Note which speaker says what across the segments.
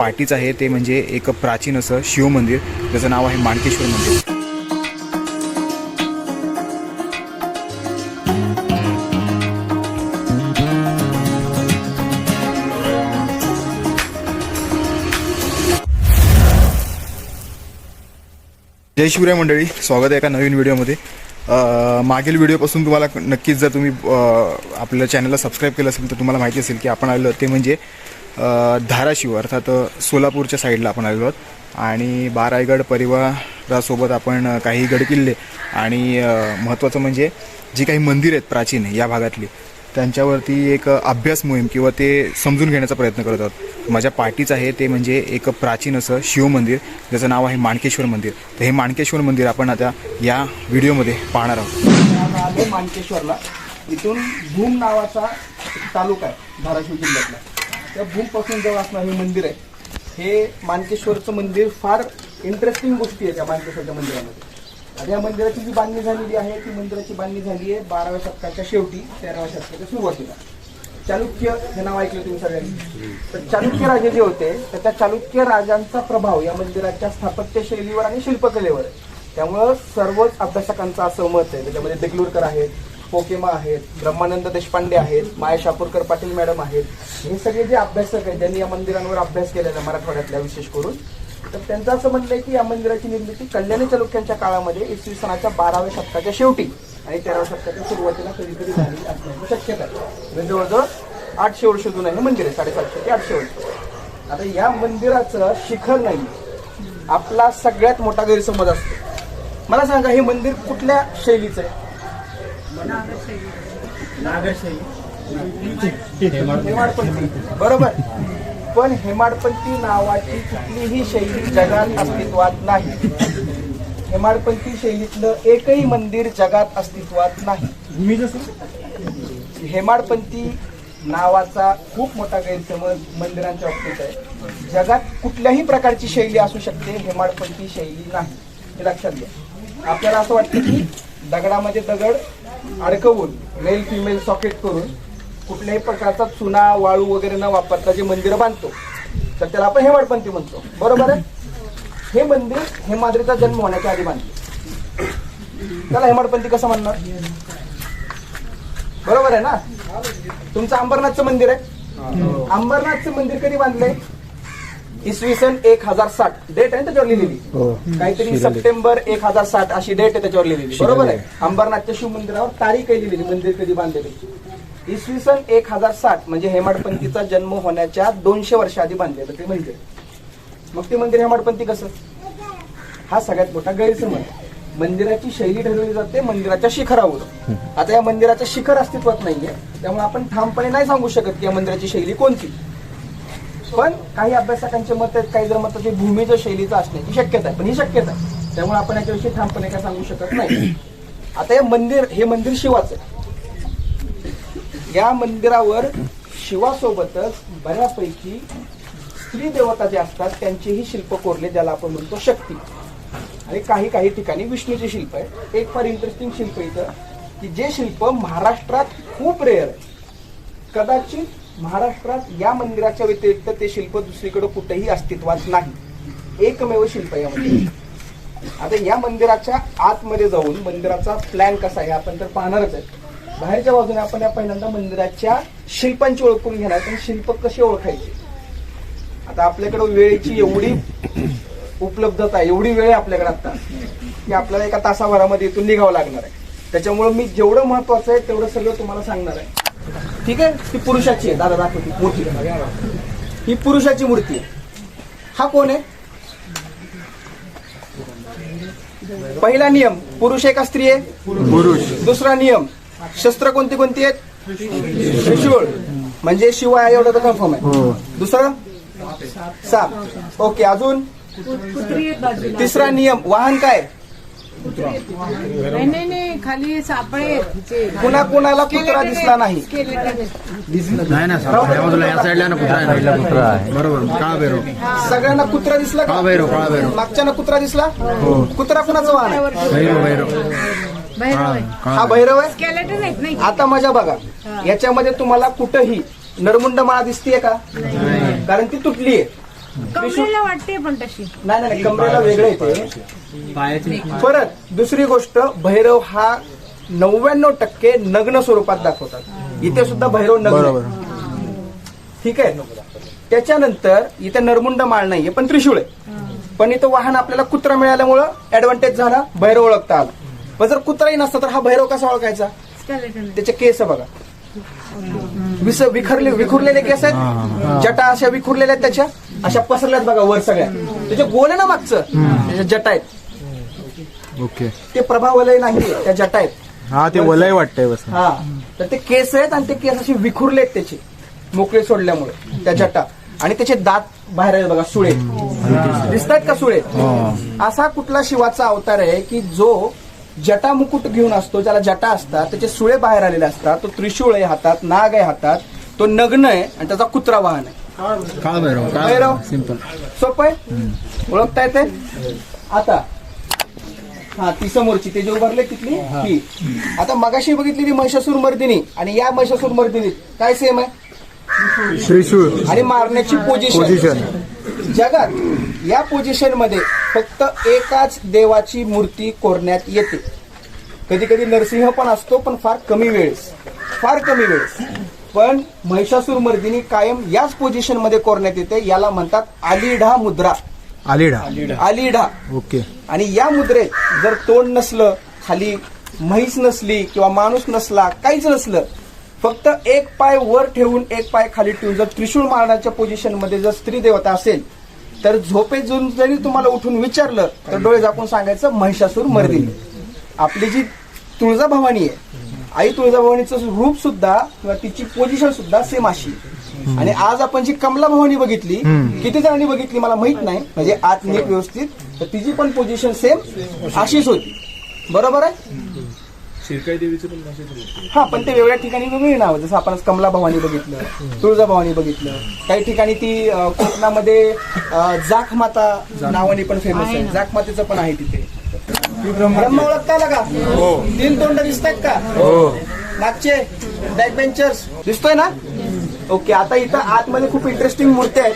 Speaker 1: पार्टीच आहे ते म्हणजे एक प्राचीन असं शिवमंदिर ज्याचं नाव आहे माणकेश्वर मंदिर. जय शिवराय मंडळी स्वागत आहे एका नवीन व्हिडिओमध्ये. मागील व्हिडिओपासून तुम्हाला नक्कीच जर तुम्ही आपल्या चॅनलला सबस्क्राईब केलं असेल तर तुम्हाला माहिती असेल की आपण आलो ते म्हणजे धाराशिव अर्थात सोलापूरच्या साईडला आपण आलेलो आहोत. आणि बारायगड परिवारासोबत आपण काही गडकिल्ले आणि महत्त्वाचं म्हणजे जी काही मंदिर आहेत प्राचीन या भागातली त्यांच्यावरती एक अभ्यास मोहीम किंवा ते समजून घेण्याचा प्रयत्न करत आहोत. माझ्या पाठीच आहे ते म्हणजे एक प्राचीन असं शिवमंदिर ज्याचं नाव आहे माणकेश्वर मंदिर. तर हे माणकेश्वर मंदिर आपण आता या व्हिडिओमध्ये पाहणार आहोत.
Speaker 2: आले इथून भूम नावाचा तालुका आहे धाराशिव जिल्ह्यातला. त्या भूमपासून जवळ असणारं हे मंदिर आहे. हे मानकेश्वरचं मंदिर फार इंटरेस्टिंग गोष्टी आहे त्या मानकेश्वरच्या मंदिरामध्ये. आता या मंदिराची जी बांधणी झालेली आहे ती मंदिराची बांधणी झाली आहे बाराव्या शतकाच्या शेवटी तेराव्या शतकाच्या सुरुवातीला. चालुक्य हे नाव ऐकलं तुम्ही सगळ्यांनी? तर चालुक्य राजे जे होते तर त्या चालुक्य राजांचा प्रभाव या मंदिराच्या स्थापत्य शैलीवर आणि शिल्पकलेवर आहे. त्यामुळं सर्वच अभ्यासकांचं असं मत आहे. त्याच्यामध्ये देगलूरकर आहेत पोकेमा आहेत ब्रह्मानंद देशपांडे आहेत माया शापूरकर पाटील मॅडम आहेत. हे सगळे जे अभ्यासक आहेत ज्यांनी या मंदिरांवर अभ्यास केलेला आहे मराठवाड्यातल्या विशेष करून तर त्यांचं असं म्हणणं आहे की या मंदिराची निर्मिती कल्याणी चालुक्यांच्या काळामध्ये इसवी सनाच्या बाराव्या शतकाच्या शेवटी आणि तेराव्या शतकाच्या सुरुवातीला कधीतरी झाली असण्याची शक्यता आहे. म्हणजे जवळजवळ आठशे वर्ष जुनं हे मंदिर आहे साडेसातशे ते आठशे वर्ष. आता या मंदिराचं शिखर नाही आपला सगळ्यात मोठा गैरसमज असतो. मला सांगा हे मंदिर कुठल्या शैलीचं आहे? हेमाडपंथी बरोबर. पण हेमाडपंथी नावाची कुठलीही शैली जगात अस्तित्वात नाही. हेमाडपंथी शैलीतलं एकही मंदिर जगात अस्तित्वात नाही. हेमाडपंथी नावाचा खूप मोठा गैरसमज मंदिरांच्या बाबतीत आहे. जगात कुठल्याही प्रकारची शैली असू शकते हेमाडपंथी शैली नाही. हे लक्षात घ्या. आपल्याला असं वाटतं की दगडामध्ये दगड अडकवून मेल फिमेल सॉकेट करून कुठल्याही प्रकारचा चुना वाळू वगैरे न वापरता जे मंदिरं बांधतो तर त्याला आपण हेमाडपंथी म्हणतो. बरोबर आहे? हे मंदिर हेमाद्रीचा जन्म होण्याच्या आधी बांधले. त्याला हेमाडपंथी कसं म्हणणार? बरोबर आहे ना? तुमचं अंबरनाथचं मंदिर आहे. अंबरनाथचं मंदिर कधी बांधलंय? इसवी सन एक हजार साठ. डेट आहे त्याच्यावर लिहिलेली. काहीतरी सप्टेंबर एक हजार साठ अशी डेट आहे त्याच्यावर लिहिलेली. बरोबर आहे? अंबरनाथच्या शिव मंदिरावर तारीख आहे लिहिलेली मंदिर कधी बांधलेली इसवी सन एक हजार साठ म्हणजे हेमाडपंथीचा जन्म होण्याच्या दोनशे वर्षा आधी बांधलेलं ते मंदिर मग ते मंदिर हेमाडपंथी कसं? हा सगळ्यात मोठा गैरसमज. मंदिराची शैली ठरवली जाते मंदिराच्या शिखरावर. आता या मंदिराचं शिखर अस्तित्वात नाहीये. त्यामुळे आपण ठामपणे नाही सांगू शकत की या मंदिराची शैली कोणती. पण काही अभ्यासकांचे मत आहेत काही जर मताची भूमीच्या शैलीचं असण्याची शक्यता आहे पण ही शक्यता आहे. त्यामुळे आपण याच्याविषयी ठामपणे काय सांगू शकत नाही. आता हे मंदिर हे मंदिर शिवाचं आहे. या मंदिरावर शिवासोबतच बऱ्यापैकी स्त्री देवता जे असतात त्यांचेही शिल्प कोरले ज्याला आपण म्हणतो शक्ती. आणि काही काही ठिकाणी विष्णूचे शिल्प आहे एक फार इंटरेस्टिंग शिल्प इथं की जे शिल्प महाराष्ट्रात खूप रेअर आहे. कदाचित महाराष्ट्रात या मंदिराच्या व्यतिरिक्त ते शिल्प दुसरीकडे कुठेही अस्तित्वात नाही. एकमेव शिल्प आहे या मंदिरात. आता या मंदिराच्या आतमध्ये जाऊन मंदिराचा प्लॅन कसा आहे आपण तर पाहणारच आहे. बाहेरच्या बाजूने आपण या पहिल्यांदा मंदिराच्या शिल्पांची ओळख करून घेणार पण शिल्प कसे ओळखायचे? आता आपल्याकडे वेळेची एवढी उपलब्धता आहे एवढी वेळ आहे आपल्याकडे आता की आपल्याला एका तासाभरामध्ये इथून निघावं लागणार आहे. त्याच्यामुळे मी जेवढं महत्वाचं आहे तेवढं सगळं तुम्हाला सांगणार आहे. ठीक आहे? ती पुरुषाची आहे. दादा दाखवते मूर्ती ही पुरुषाची मूर्ती आहे. हा कोण आहे? पहिला नियम. पुरुष आहे का स्त्री आहे. पुरुष. दुसरा नियम. शस्त्र कोणती कोणती आहेत? त्रिशूळ. म्हणजे शिव आहे एवढं तर कन्फर्म आहे. दुसरं? साप. ओके अजून? तिसरा नियम. वाहन काय
Speaker 3: नाही नाही नाही खाली सापळे
Speaker 2: कुणा कुणाला कुत्रा दिसला नाही.
Speaker 4: नाही ना सापडा या बाजूला या साईडला ना कुत्रा आहे. ना. कुत्रा आहे. बरोबर काळा
Speaker 2: सगळ्यांना कुत्रा दिसला
Speaker 4: काळा
Speaker 2: का
Speaker 4: बैरो काळा बैरो
Speaker 2: मागच्यानं कुत्रा दिसला? कुत्रा कुणाचं वाहन आहे?
Speaker 4: बैरो बैरो
Speaker 3: भैरव.
Speaker 4: काळा
Speaker 3: आहे.
Speaker 2: हा भैरव. आहे?
Speaker 3: स्केलेटन आहेत नाही
Speaker 2: आता मजा बघा. याच्यामध्ये तुम्हाला कुठंही नरमुंड माळा दिसतीये का? कारण ती तुटली आहे
Speaker 3: कमरेला वाटते पण तशी.
Speaker 2: नाही नाही कमरेला वेगळं येते. परत दुसरी गोष्ट भैरव हा नव्याण्णव टक्के नग्न स्वरूपात दाखवतात. इथे सुद्धा भैरव नग्न. ठीक आहे? त्याच्यानंतर इथे नरमुंड माळ नाहीये पण त्रिशूळ आहे. पण इथं वाहन आपल्याला कुत्रा मिळाल्यामुळं ऍडव्हान्टेज झाला भैरव ओळखता आला. पण जर कुत्राही नसता तर हा भैरव कसा ओळखायचा. त्याचे केस बघा. विस विखरले विखुरलेले केस आहेत. जटा अशा विखुरलेल्या आहेत त्याच्या. अशा पसरल्यात बघा वर सगळ्या. त्याचे गोल आहे ना मागचं त्याच्या जटा आहेत.
Speaker 1: ओके.
Speaker 2: ते प्रभावलय नाही त्या जटा आहेत.
Speaker 1: हा ते वलय वाटतंय बस.
Speaker 2: हा. तर ते केस आहेत आणि ते केस असे विखुरले आहेत त्याचे. मोकळे सोडल्यामुळे त्या जटा. आणि त्याचे दात बाहेर आहेत बघा सुळे. दिसतात का सुळे? असा कुठला शिवाचा अवतार आहे की जो जटा मुकुट घेऊन असतो ज्याला जटा असतात त्याचे सुळे बाहेर आलेले असतात तो त्रिशूळ आहे हातात नाग आहे हातात तो नग्न आहे आणि त्याचा कुत्रा वाहन आहे.
Speaker 4: काळ भैरव
Speaker 2: भैरव.
Speaker 4: सिंपल
Speaker 2: सोपं आहे? ओळखता येते आता. हा ती समोरची ते जे उभारले तिथली ती आता मगाशी बघितलेली महिषासूर मर्दिनी आणि या महिषासूर मर्दिनीत काय सेम आहे?
Speaker 1: त्रिशूळ.
Speaker 2: आणि मारण्याची पोझिशन
Speaker 1: पोझिशन
Speaker 2: जगात या पोझिशनमध्ये फक्त एकाच देवाची मूर्ती कोरण्यात येते. कधी कधी नरसिंह पण असतो पण फार कमी वेळेस. फार कमी वेळेस. पण महिषासूर मर्दिनी कायम याच पोझिशनमध्ये कोरण्यात येते याला म्हणतात आलिढा मुद्रा.
Speaker 1: आलिडा
Speaker 2: आलिढा.
Speaker 1: ओके.
Speaker 2: आणि या मुद्रेत जर तोंड नसलं खाली म्हैस नसली किंवा माणूस नसला काहीच नसलं फक्त एक पाय वर ठेवून एक पाय खाली ठेवून जर त्रिशूळ मारण्याच्या पोझिशनमध्ये जर स्त्री देवता असेल तर झोपेत जून जरी तुम्हाला उठून विचारलं तर डोळे झाकून सांगायचं महिषासूर मर्दिनी. आपली जी तुळजाभवानी आहे आई तुळजाभवानीचं रूप सुद्धा किंवा तिची पोझिशन सुद्धा सेम अशी. आणि आज आपण जी कमला भवानी बघितली किती जणांनी बघितली मला माहीत नाही म्हणजे आत नीट व्यवस्थित तर तिची पण पोझिशन सेम अशीच होती. बरोबर आहे? हा पण ते वेगळ्या ठिकाणी वेगळी नाव जसं आपण कमला भवानी बघितलं तुळजाभवानी बघितलं. काही ठिकाणी ती कोकणामध्ये अं, जाख माता नावाने पण फेमस आहे. जाख मातेचं पण आहे तिथे. ब्रह्म ओळखता आला का तीन तोंड दिसतात का?
Speaker 1: हो.
Speaker 2: मागचे बॅक बेंचर्स दिसतोय ना? ओके आता इथं आतमध्ये खूप इंटरेस्टिंग मूर्ती आहेत.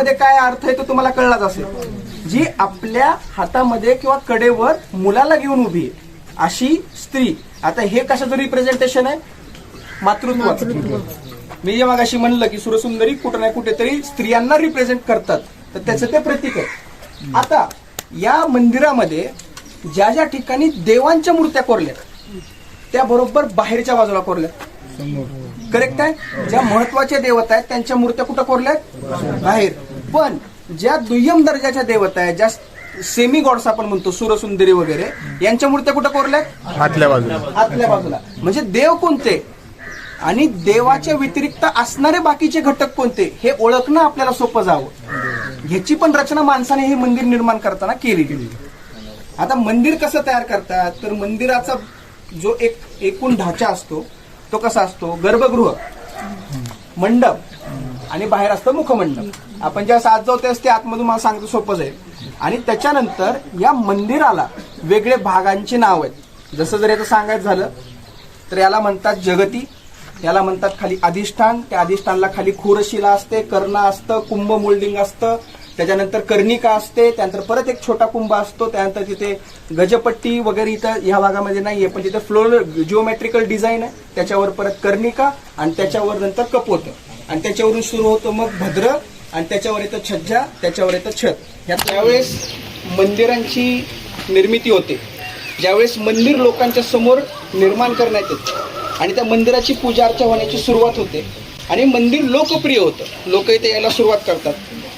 Speaker 2: मध्ये काय अर्थ आहे तो तुम्हाला कळलाच असेल. जी आपल्या हातामध्ये किंवा कडेवर मुलाला घेऊन उभी आहे अशी स्त्री आता हे कशाचं रिप्रेझेंटेशन आहे? मातृत्व. मी जे मागाशी म्हणलं की सुरसुंदरी कुठं ना कुठेतरी स्त्रियांना रिप्रेझेंट करतात. तर त्याचं ते प्रतीक आहे. आता या मंदिरामध्ये ज्या ज्या ठिकाणी देवांच्या मूर्त्या कोरल्या त्या बरोबर बाहेरच्या बाजूला कोरल्या करेक्ट आहे? ज्या महत्त्वाच्या देवता आहेत त्यांच्या मूर्त्या कुठं कोरल्यात? बाहेर. पण ज्या दुय्यम दर्जाच्या देवता आहेत ज्या सेमी गॉड्स आपण म्हणतो सुरसुंदरी वगैरे यांच्या मूर्त्या कुठं कोरल्यात
Speaker 1: आतल्या बाजूला.
Speaker 2: आतल्या बाजूला. म्हणजे देव कोणते? आणि देवाच्या व्यतिरिक्त असणारे बाकीचे घटक कोणते? हे ओळखणं आपल्याला सोपं जावं. ह्याची पण रचना माणसाने हे मंदिर निर्माण करताना केली. गेली आता मंदिर कसं तयार करतात? तर मंदिराचा जो एक एकूण ढाचा असतो तो कसा असतो? गर्भगृह. मंडप. आणि बाहेर असतं मुखमंडप. आपण ज्या आत जाऊ तेव्हा ते आतमधून मला सांगतो सोपंच आहे आणि त्याच्यानंतर या मंदिराला वेगळे भागांची नाव आहेत. जसं जर याचं सांगायचं झालं तर याला म्हणतात जगती याला म्हणतात खाली अधिष्ठान त्या अधिष्ठानला खाली खुरशिला असते कर्ण असतं कुंभ मोल्डिंग असतं त्याच्यानंतर कर्णिका असते त्यानंतर परत एक छोटा कुंभ असतो त्यानंतर तिथे गजपट्टी वगैरे इथं ह्या भागामध्ये नाहीये पण तिथे फ्लोर जिओमेट्रिकल डिझाईन आहे. त्याच्यावर परत कर्णिका आणि त्याच्यावर नंतर कपोत. आणि त्याच्यावरून सुरू होतं मग भद्र आणि त्याच्यावर येतं छज्जा त्याच्यावर येतं छत. ह्या त्यावेळेस मंदिरांची निर्मिती होते ज्यावेळेस मंदिर लोकांच्या समोर निर्माण करण्यात येतं आणि त्या मंदिराची पूजा अर्चा होण्याची सुरुवात होते आणि मंदिर लोकप्रिय होतं. लोक इथे यायला सुरुवात करतात.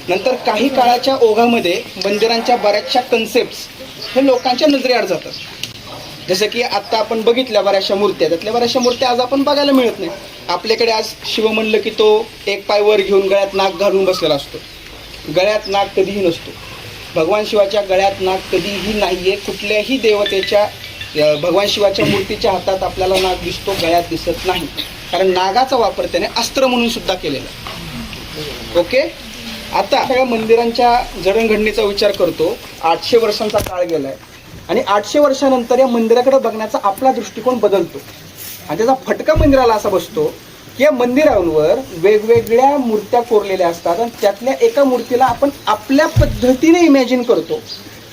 Speaker 2: नंतर काही काळाच्या ओघामध्ये मंदिरांच्या बऱ्याचशा कन्सेप्ट हे लोकांच्या नजरेआड जातात. जसं की आत्ता आपण बघितल्या बऱ्याचशा मूर्त्या त्यातल्या बऱ्याचशा मूर्त्या आज आपण बघायला मिळत नाही आपल्याकडे आज शिव म्हणलं की तो एक पाय वर घेऊन गळ्यात नाक घालून बसलेला असतो. गळ्यात नाक कधीही नसतो. भगवान शिवाच्या गळ्यात नाक कधीही नाही आहे कुठल्याही देवतेच्या भगवान शिवाच्या मूर्तीच्या हातात आपल्याला नाग दिसतो गळ्यात दिसत नाही. कारण नागाचा वापर त्याने अस्त्र म्हणून सुद्धा केलेला ओके? आता सगळ्या मंदिरांच्या जडणघडणीचा विचार करतो. आठशे वर्षांचा काळ गेलाय. आणि आठशे वर्षानंतर या मंदिराकडे बघण्याचा आपला दृष्टिकोन बदलतो. आणि त्याचा फटका मंदिराला असा बसतो की या मंदिरांवर वेगवेगळ्या मूर्त्या कोरलेल्या असतात आणि त्यातल्या एका मूर्तीला आपण आपल्या पद्धतीने इमॅजिन करतो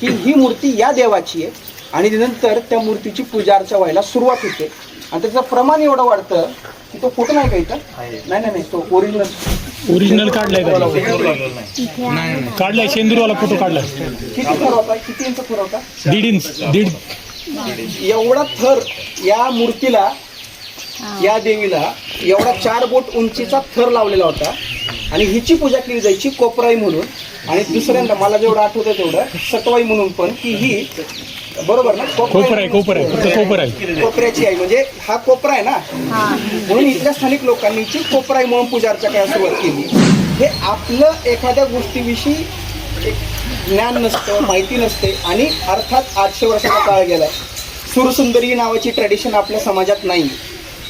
Speaker 2: की ही मूर्ती या देवाची आहे. आणि नंतर त्या मूर्तीची पूजा अर्चा व्हायला सुरुवात होते. आणि त्याचं प्रमाण एवढं वाढतं की तो फोटो नाही का इथं? नाही नाही नाही. तो ओरिजिनल
Speaker 5: ओरिजिनल काढलाय का काढलाय शेंदूरवाला फोटो काढलाय.
Speaker 2: किती थर होता किती इंच
Speaker 5: दीड इंच दीड.
Speaker 2: एवढा थर या मूर्तीला या देवीला एवढा चार बोट उंचीचा थर लावलेला होता. आणि हिची पूजा केली जायची कोपराई म्हणून. आणि दुसऱ्यांदा मला जेवढं आठवतं तेवढं सटवाई म्हणून पण की ही बरोबर ना?
Speaker 5: कोपर आहे कोपर आहे. फक्त कोपर आहे.
Speaker 2: कोपऱ्याची आहे. म्हणजे हा कोपरा आहे ना? म्हणून इथल्या स्थानिक लोकांनी हिची कोपराई म्हणून पूजा अर्चा करायला सुरुवात केली? हे आपलं एखाद्या गोष्टीविषयी एक ज्ञान नसतं माहिती नसते आणि अर्थात आठशे वर्षाचा काळ गेलाय. सुरसुंदरी नावाची ट्रेडिशन आपल्या समाजात नाही.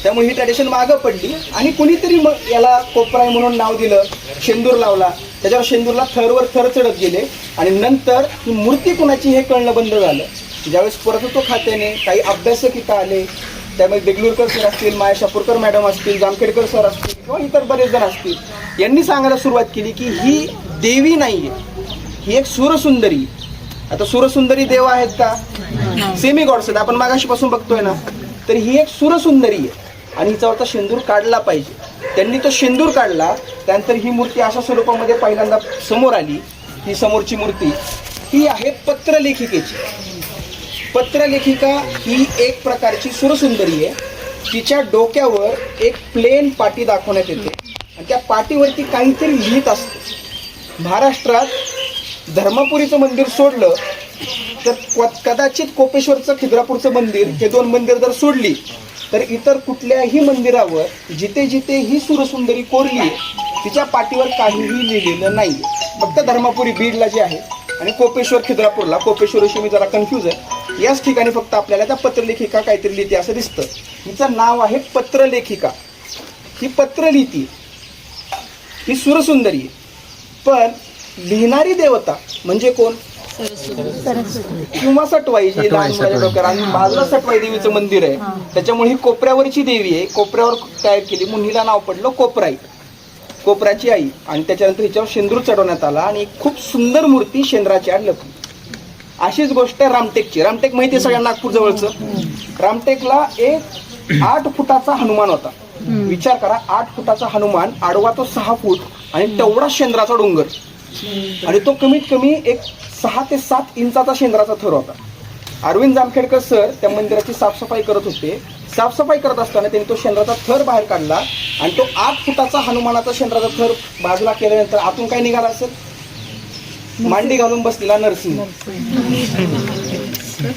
Speaker 2: त्यामुळे ही ट्रेडिशन मागं पडली आणि कुणीतरी मग याला कोपराई म्हणून नाव दिलं शेंदूर लावला. त्याच्यावर शेंदूरला थरवर थर चढत गेले आणि नंतर ही मूर्ती कुणाची हे कळणं बंद झालं. ज्यावेळेस पुरातत्व खात्याने काही अभ्यासक इथं आले त्यामध्ये देगलूरकर सर असतील माया शापूरकर मॅडम असतील जामखेडकर सर असतील किंवा इतर बरेच जण असतील यांनी सांगायला सुरुवात केली की ही देवी नाही आहे ही एक सुरसुंदरी. आता सुरसुंदरी देव आहेत का? सेमी गॉड्स आहेत. आपण मागाशीपासून बघतोय ना. तर ही एक सुरसुंदरी आहे. आणि हिच्यावरचा शेंदूर काढला पाहिजे. त्यांनी तो शेंदूर काढला त्यानंतर ही मूर्ती अशा स्वरूपामध्ये पहिल्यांदा समोर आली. ही समोरची मूर्ती ही आहे पत्रलेखिकेची. पत्रलेखिका ही एक प्रकारची सुरसुंदरी आहे. तिच्या डोक्यावर एक प्लेन पाटी दाखवण्यात येते. आणि त्या पाटीवरती काहीतरी लिहित असते. महाराष्ट्रात धर्मपुरीचं मंदिर सोडलं तर कदाचित कोपेश्वरचं खिद्रापूरचं मंदिर हे दोन मंदिर जर सोडली तर इतर कुठल्याही मंदिरावर जिथे जिथे ही सुरसुंदरी कोरली आहे, तिच्या पाठीवर काहीही लिहिलेलं नाही फक्त धर्मापुरी बीडला जे आहे आणि कोपेश्वर खिद्रापूरला कोपेश्वरविषयी मी जरा कन्फ्यूज आहे. याच ठिकाणी फक्त आपल्याला त्या पत्रलेखिका काहीतरी लिहिते असं दिसतं. हिचं नाव आहे पत्रलेखिका. ही पत्र लिहिती ही सुरसुंदरी. पण लिहिणारी देवता म्हणजे कोण? किंवा सटवाई जी लहान डोक्यावर आणि बाजूला सटवाई देवीचं मंदिर आहे. त्याच्यामुळे ही कोपऱ्यावरची देवी आहे. कोपऱ्यावर तयार केली. म्हणून हिला नाव पडलं कोपराई. कोपऱ्याची आई आणि त्याच्यानंतर हिच्यावर शेंदूर चढवण्यात आला आणि खूप सुंदर मूर्ती शेंद्राची आड लपली अशीच गोष्ट आहे रामटेकची. रामटेक माहिती आहे सगळ्या नागपूर जवळचं रामटेकला एक आठ फुटाचा हनुमान होता. विचार करा आठ फुटाचा हनुमान आडवा तो सहा फूट आणि तेवढा शेंद्राचा डोंगर. आणि तो कमीत कमी एक सहा ते सात इंचाचा शेंद्राचा थर होता. अरविंद जामखेडकर सर त्या मंदिराची साफसफाई करत होते. साफसफाई करत असताना त्यांनी तो शेंद्राचा थर बाहेर काढला आणि तो आठ फुटाचा हनुमानाचा शेंद्राचा थर बाजूला केल्यानंतर आतून काय निघाला असेल? मांडी घालून बसलेला नरसिंह.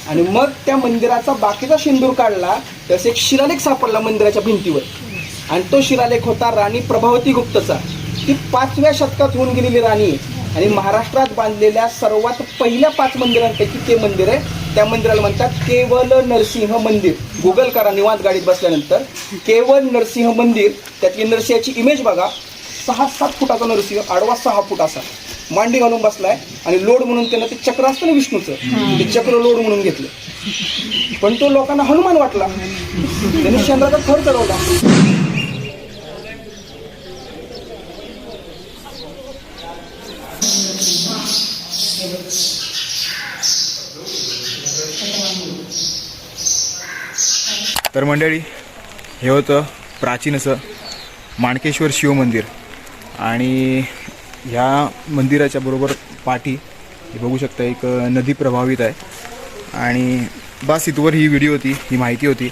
Speaker 2: आणि मग त्या मंदिराचा बाकीचा शेंदूर काढला तसे एक शिलालेख सापडला मंदिराच्या भिंतीवर. आणि तो शिलालेख होता राणी प्रभावती गुप्तचा. ती पाचव्या शतकात होऊन गेलेली राणी आहे. आणि महाराष्ट्रात बांधलेल्या सर्वात पहिल्या पाच मंदिरांपैकी ते मंदिर आहे त्या मंदिराला म्हणतात केवल नरसिंह मंदिर. गुगल करा निवांत गाडीत बसल्यानंतर केवल नरसिंह मंदिर त्यातली नरसिंहाची इमेज बघा. सहा सात फुटाचा नरसिंह आडवा सहा फूट असा मांडी घालून बसलाय आणि लोड म्हणून त्यानं ते चक्र असतं ना विष्णूचं ते चक्र लोड म्हणून घेतलं. पण तो लोकांना हनुमान वाटला. त्याने चंद्राचा थर चढवला.
Speaker 1: तर मंडळी हे होतं प्राचीन असं माणकेश्वर शिवमंदिर आणि ह्या मंदिराच्या बरोबर पाठी हे बघू शकता एक नदी प्रभावित आहे. आणि बस इथवर ही व्हिडिओ होती ही माहिती होती.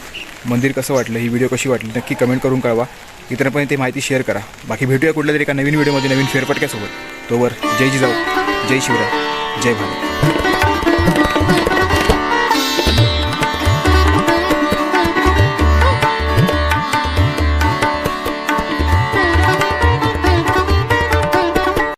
Speaker 1: मंदिर कसं वाटलं ही व्हिडिओ कशी वाटली नक्की कमेंट करून कळवा. इतरांपर्यंत ते माहिती शेअर करा. बाकी भेटूया कुठल्या तरी एका नवीन व्हिडिओमध्ये नवीन फेरपटक्यासोबत तोवर जय जिजाऊ जय शिवराय जय भारत.